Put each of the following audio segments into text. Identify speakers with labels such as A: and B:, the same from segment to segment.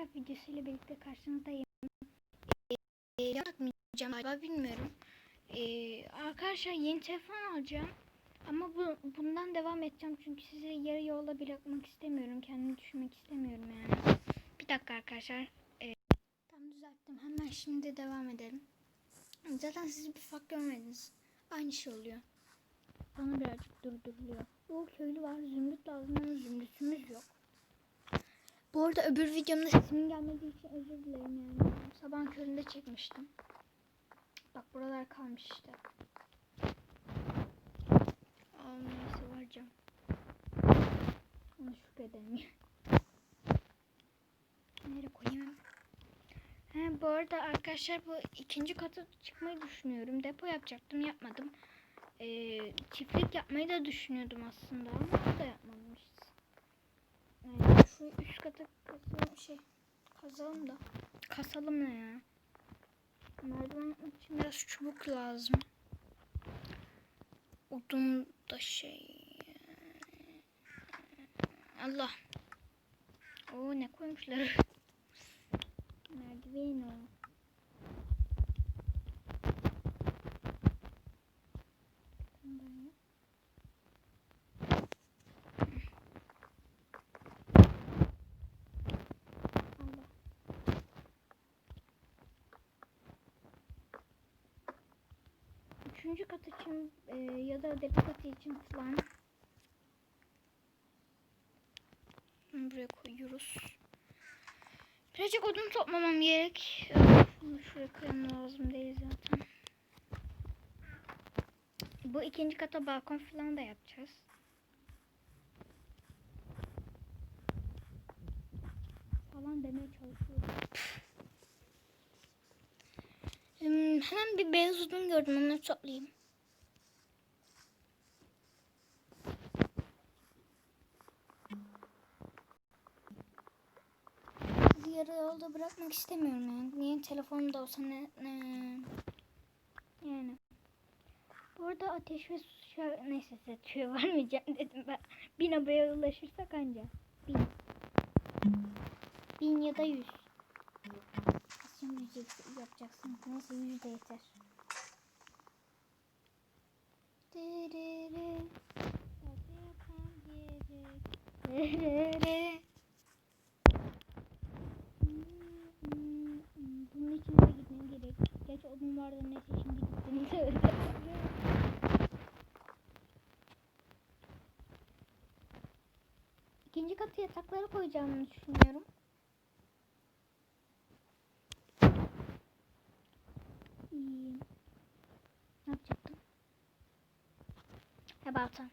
A: Minecraft videosuyla birlikte karşınızdayım. Ee, yapmayacağım galiba bilmiyorum. Ee, arkadaşlar yeni telefon alacağım. Ama bu, bundan devam edeceğim çünkü sizi yarı yolda bırakmak istemiyorum. Kendimi düşünmek istemiyorum yani. Bir dakika arkadaşlar. Ee, tam düzelttim. Hemen şimdi devam edelim. Zaten siz bir fark görmediniz. Aynı şey oluyor. Bana birazcık durduruluyor. O köylü var. Zümrüt lazım ama zümrütümüz yok. Bu arada öbür videomda sesimin gelmediği için özür dilerim yani. Sabah köründe çekmiştim. Bak buralar kalmış işte. Aa, neyse varacağım. Ona şükredelim. Nereye koyayım? He, bu arada arkadaşlar bu ikinci kata çıkmayı düşünüyorum. Depo yapacaktım yapmadım. Ee, çiftlik yapmayı da düşünüyordum aslında ama da. Yani şu üst kata kasalım şey kazalım da. Kasalım ne ya? Merdiven için biraz çubuk lazım. Odun da şey. Allah. Oo ne koymuşlar. Merdiven o. Böyle. Allah. Üçüncü kat için e, ya da depo katı için falan buraya koyuyoruz. Birazcık odun toplamam gerek. Bunu şuraya koymam lazım değil zaten. Bu ikinci kata balkon falan da yapacağız. Falan demeye çalışıyorum. Hemen bir beyaz odun gördüm onları toplayayım. Yarı yolda bırakmak istemiyorum yani. Niye telefonum da olsa ne, ne yani. Bu arada ateş ve su şar- neyse size tüyo vermeyeceğim dedim ben. Bin abaya ulaşırsak anca. Bin. Bin ya da yüz. Şimdi yüz yapacaksın. Neyse yüz de yeter. Dırırı. Dırırı. Bunun için de gitmem gerek. Geç odun vardı neyse şimdi söyledim. İkinci katı yatakları koyacağımı düşünüyorum. İyi. Ne yapacaktım? Ha baltam.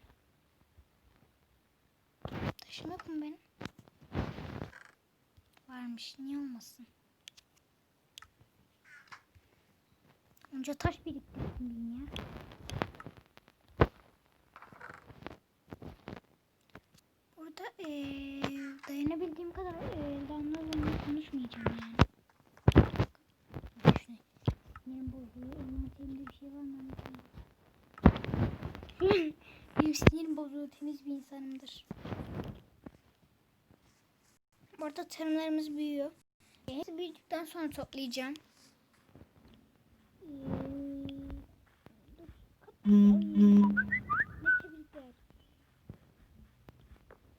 A: Taşım yok mu benim? Varmış. Niye olmasın? Onca taş biriktirdim ya. Burada eee dayanabildiğim kadar eee damlalarla konuşmayacağım yani. Şuna. Sinirim bozuluyor. Envanterimde bir şey var mı? Benim sinirim bozuluyor. Temiz bir insanımdır. Bu arada tarımlarımız büyüyor. Hepsi büyüdükten sonra toplayacağım.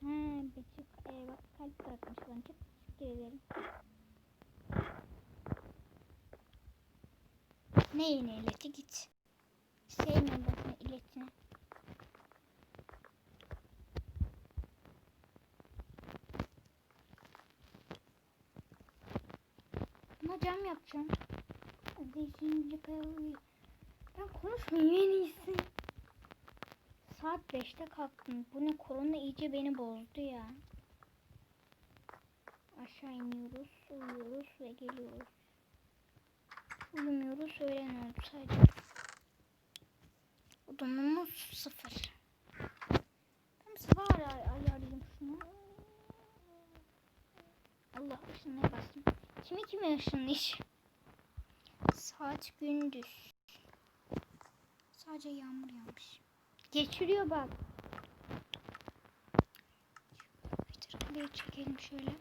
A: Ha, Betül e, bak kalp bırakmış teşekkür ederim. Ne ileti git. Sevmiyorum ben senin iletini. Ama cam yapacağım. Değişimci kayalı. Ben konuşmayayım en iyisi. Saat 5'te kalktım. Bu ne korona iyice beni bozdu ya. Aşağı iniyoruz, uyuyoruz ve geliyoruz. Uyumuyoruz, öğlen oldu sadece. Odunumuz sıfır. Ben sabah ay ayarlayayım şunu. Allah ışınlığa bastım. Kimi kime ışınlayış? Saat gündüz. Sadece yağmur yağmış. Geçiriyor bak. Bir çekelim şöyle.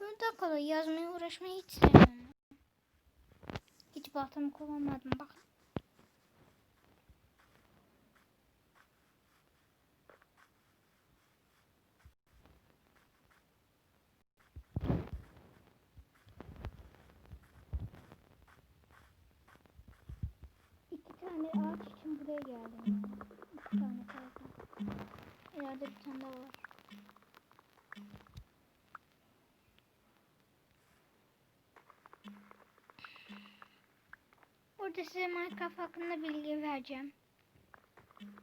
A: Burada kalıyor. Yazmaya uğraşmayı hiç sevmiyorum. Hiç baltamı kullanmadım. Bakın. Burada size Minecraft hakkında bilgi vereceğim.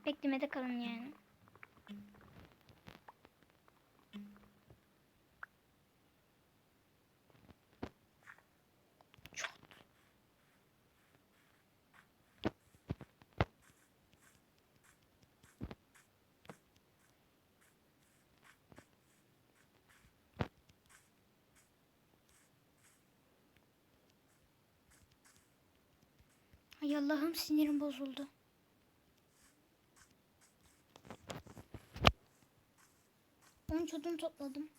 A: Beklemede kalın yani. Allah'ım sinirim bozuldu. On odun topladım.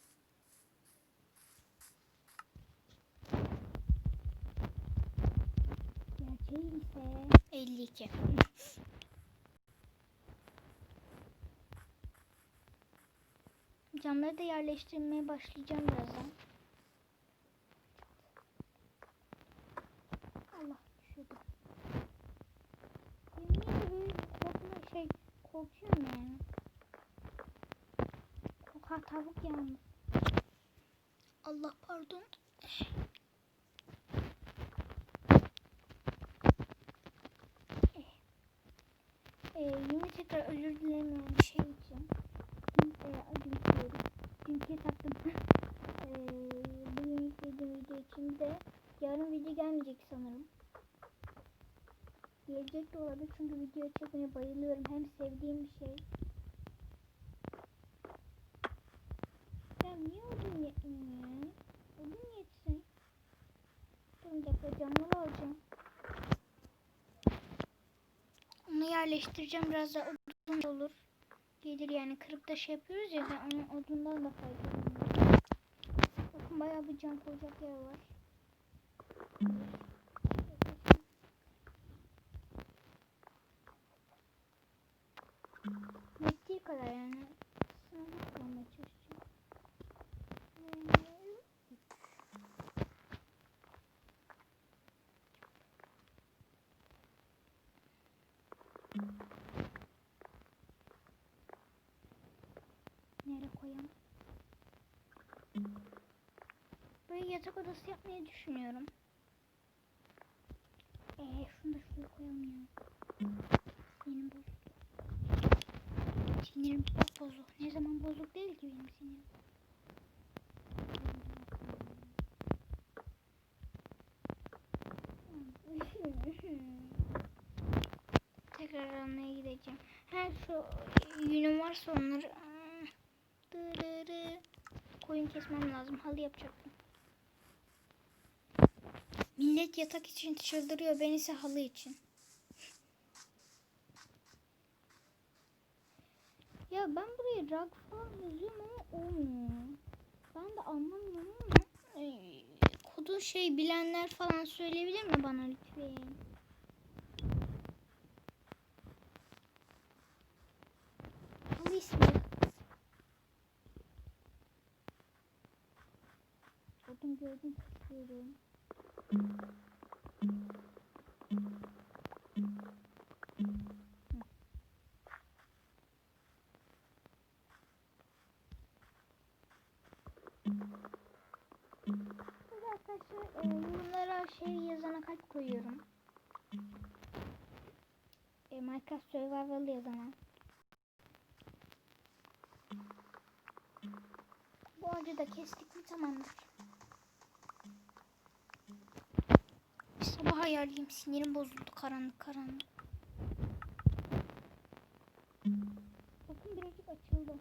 A: Gerçeği ise 52. Camları da yerleştirmeye başlayacağım birazdan. Allah düşürdü. Yemin ederim korkma şey korkuyorum yani. Korkar tavuk yalnız. Allah pardon. Eh. Ee, yine tekrar özür dilemiyorum şey için. Ee, acım diliyorum. Çünkü taktım. ee, bugün yüklediğim video için de yarın video gelmeyecek sanırım. Gelecek de olabilir çünkü video çekmeye bayılıyorum. Hem sevdiğim bir şey. Ya niye odun yetmiyor? Odun yetsin. Dur bir dakika camları alacağım. Onu yerleştireceğim biraz da odun olur. Gelir yani kırıp da şey yapıyoruz ya ben onun odundan da faydalanıyorum. Bakın bayağı bir cam koyacak yer var. Yettiği kadar yani. Sınırlı kalmaya çalışacağım. Nereye koyalım? Böyle yatak odası yapmayı düşünüyorum. Eee şunu da şuraya koyalım ya. Bozuk. Sinirim çok bozuk. Ne zaman bozuk değil ki benim sinirim. Tekrar almaya gideceğim. Her şu yünüm varsa onları dırırı, koyun kesmem lazım. Halı yapacaktım. Millet yatak için çıldırıyor. Ben ise halı için. Ben buraya rag falan yazıyorum ama olmuyor. Ben de anlamıyorum ama kodu şey bilenler falan söyleyebilir mi bana lütfen? Halı ismi. Odun gördüm kesiyorum. Burada arkadaşlar e, yorumlara şey yazana kalp koyuyorum. E, Minecraft Survival yazana. Bu ağacı da kestik mi tamamdır. Sabah ayarlayayım. Sinirim bozuldu karanlık karanlık. Bakın birazcık açıldı.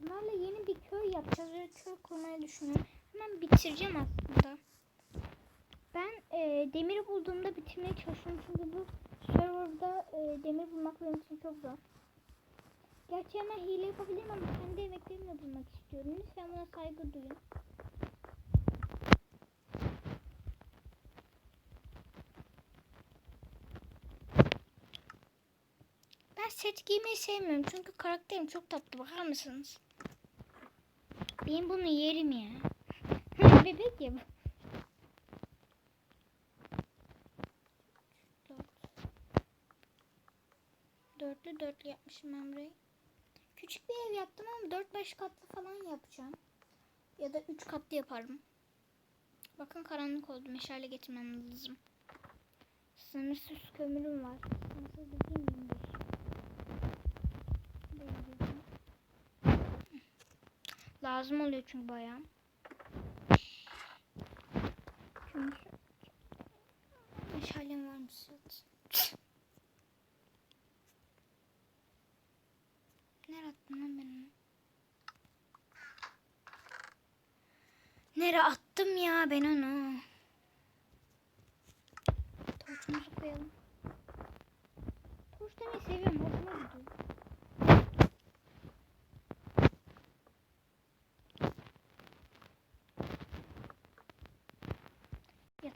A: Bunlarla yeni bir köy yapacağız ve köy kurmayı düşünüyorum. Hemen bitireceğim aslında. Ben e, demiri bulduğumda bitirmeye çalışıyorum çünkü bu serverda e, demir bulmak benim için çok zor. Gerçi hemen hile abim. Lütfen buna saygı duyun. Ben set giymeyi sevmiyorum çünkü karakterim çok tatlı bakar mısınız? Ben bunu yerim ya. Bebek ya bu. Dört. Dörtlü dörtlü yapmışım ben. Küçük bir ev yaptım ama 4-5 katlı falan yapacağım. Ya da 3 katlı yaparım. Bakın karanlık oldu. Meşale getirmem lazım. Sınırsız kömürüm var. Sınırsız dediğim 25. Böyle yapayım. Lazım oluyor çünkü bayağı. Kömür. Meşalem var mı? Nereye attım lan ben onu? Nereye attım ya ben onu? Torçumuzu koyalım. Torç demeyi seviyorum. Hoşuma gidiyor.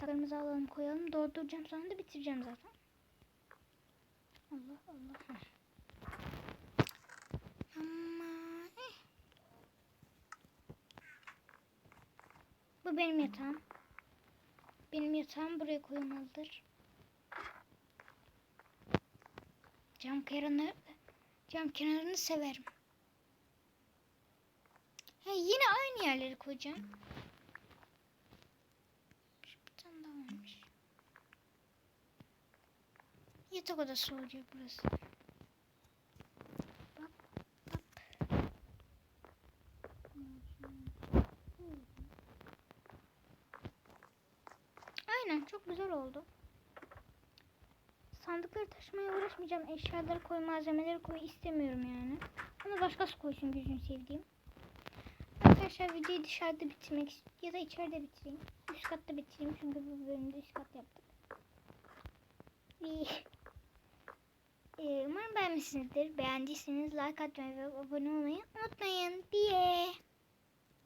A: Yataklarımızı alalım koyalım. Dolduracağım sonra da bitireceğim zaten. Allah Allah. Ama eh. Bu benim yatağım. Benim yatağım buraya koyulmalıdır. Cam kenarını cam kenarını severim. He, yine aynı yerleri koyacağım. Şu Bir tane daha varmış. Yatak odası olacak burası. Aynen çok güzel oldu. Sandıkları taşımaya uğraşmayacağım. Eşyaları koy, malzemeleri koy istemiyorum yani. Ama başkası koysun gözünü sevdiğim. Arkadaşlar videoyu dışarıda bitirmek ya da içeride bitireyim. Üst katta bitireyim çünkü bu bölümde üst kat yaptık. Ee, umarım beğenmişsinizdir. Beğendiyseniz like atmayı ve abone olmayı unutmayın. Diye.